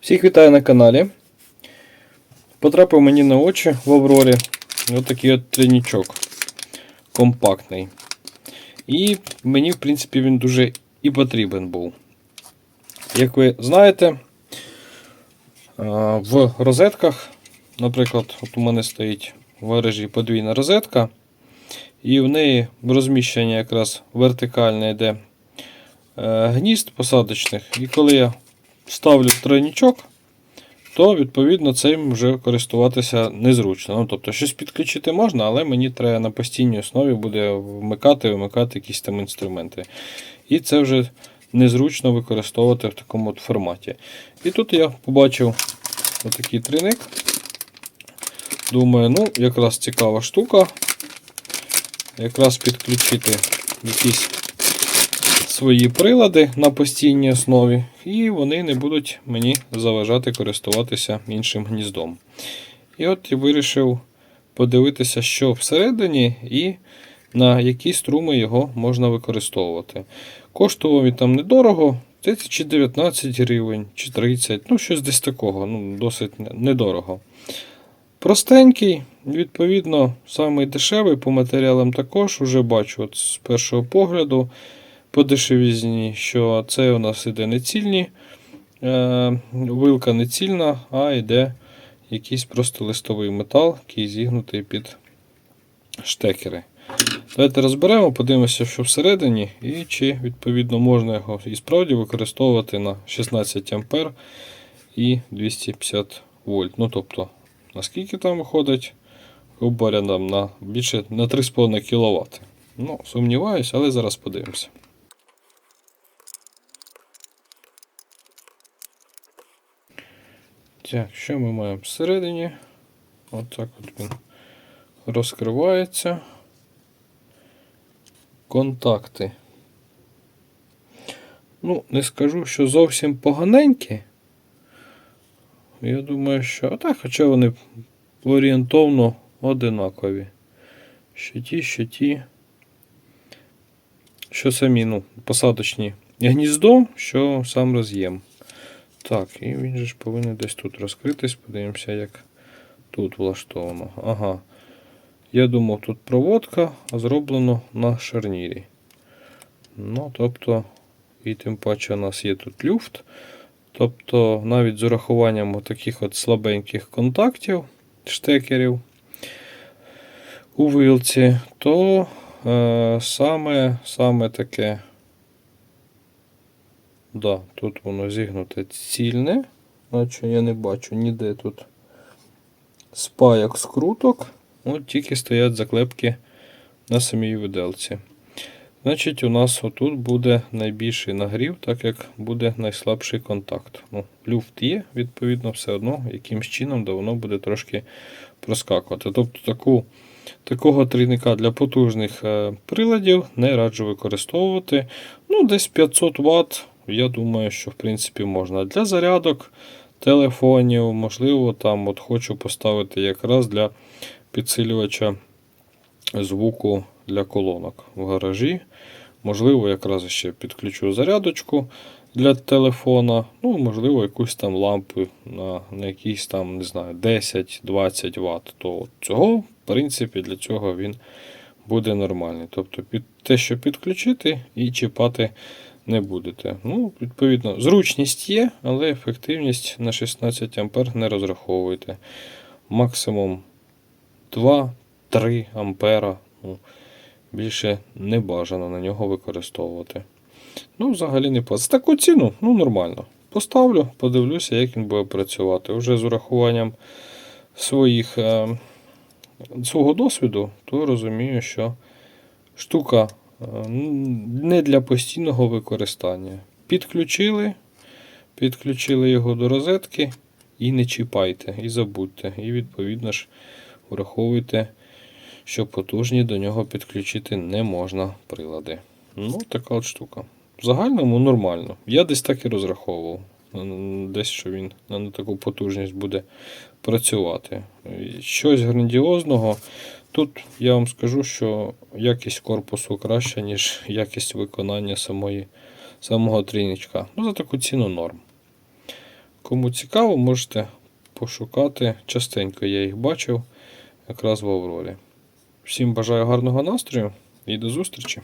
Всіх вітаю на каналі. Потрапив мені на очі в Аврорі отакий от тройнічок компактний. І мені, в принципі, він дуже і потрібен був. Як ви знаєте, в розетках, наприклад, от у мене стоїть в гаражі подвійна розетка, і в неї розміщення якраз вертикальне йде е, гнізд посадочних. І коли я ставлю тройнічок, то відповідно цим вже користуватися незручно. Ну, тобто щось підключити можна, але мені треба на постійній основі буде вмикати, вимикати якісь там інструменти. І це вже незручно використовувати в такому от форматі. І тут я побачив отакий тройник. Думаю, ну, якраз цікава штука. Якраз підключити якісь свої прилади на постійній основі, і вони не будуть мені заважати користуватися іншим гніздом. І от я вирішив подивитися, що всередині, і на які струми його можна використовувати. Коштував він там недорого, здається, чи 19 гривень, чи 30, ну щось десь такого, ну досить недорого. Простенький, відповідно, самий дешевий по матеріалам також уже бачу от з першого погляду по що це у нас іде не цільні, е, вилка не цільна, а йде якийсь просто листовий метал, який зігнутий під штекери. Давайте розберемо, подивимося, що всередині, і чи відповідно можна його і справді використовувати на 16 А і 250 вольт. Ну тобто, наскільки там виходить, говоря, нам на більше на 3,5 кВт. Ну, сумніваюся, але зараз подивимося. Так, що ми маємо всередині? Отак от він розкривається. Контакти. Ну, не скажу, що зовсім поганенькі. Я думаю, що. А так, хоча вони орієнтовно одинакові. Що ті, що ті. Що самі, ну, посадочні гніздо, що сам роз'єм. Так, і він же ж повинен десь тут розкритись. Подивимося, як тут влаштовано. Ага. Я думав, тут проводка, а зроблено на шарнірі. Ну, тобто, і тим паче у нас є тут люфт. Тобто, навіть з урахуванням таких от слабеньких контактів, штекерів у вилці, то е, саме, саме таке. Да, тут воно зігнуте цільне, наче я не бачу ніде тут спаяк скруток. От тільки стоять заклепки на самій виделці. Значить, у нас отут буде найбільший нагрів, так як буде найслабший контакт. Ну, люфт є, відповідно, все одно, якимсь чином да воно буде трошки проскакувати. Тобто таку, такого трійника для потужних е, приладів не раджу використовувати. Ну, десь 500 Вт, я думаю, що в принципі можна. Для зарядок телефонів, можливо, там от хочу поставити якраз для підсилювача звуку для колонок в гаражі. Можливо, якраз ще підключу зарядочку для телефона. Ну, можливо, якусь там лампу на, на якісь там, не знаю, 10-20 Вт. То цього, в принципі, для цього він буде нормальний. Тобто під те, що підключити і чіпати не будете. Ну, відповідно, зручність є, але ефективність на 16 А не розраховуйте. Максимум 2-3 ампера. Ну, більше не бажано на нього використовувати. Ну, взагалі не по таку ціну, ну нормально. Поставлю, подивлюся, як він буде працювати. Вже з урахуванням своїх, е, свого досвіду, то розумію, що штука не для постійного використання. Підключили, підключили його до розетки і не чіпайте, і забудьте. І відповідно ж враховуйте, що потужні до нього підключити не можна прилади. Ну, така от штука. В загальному нормально. Я десь так і розраховував. Десь що він на таку потужність буде працювати. Щось грандіозного. Тут я вам скажу, що якість корпусу краща, ніж якість виконання самої, самого трійничка. Ну, за таку ціну норм. Кому цікаво, можете пошукати. Частенько я їх бачив якраз в Аврорі. Всім бажаю гарного настрою і до зустрічі!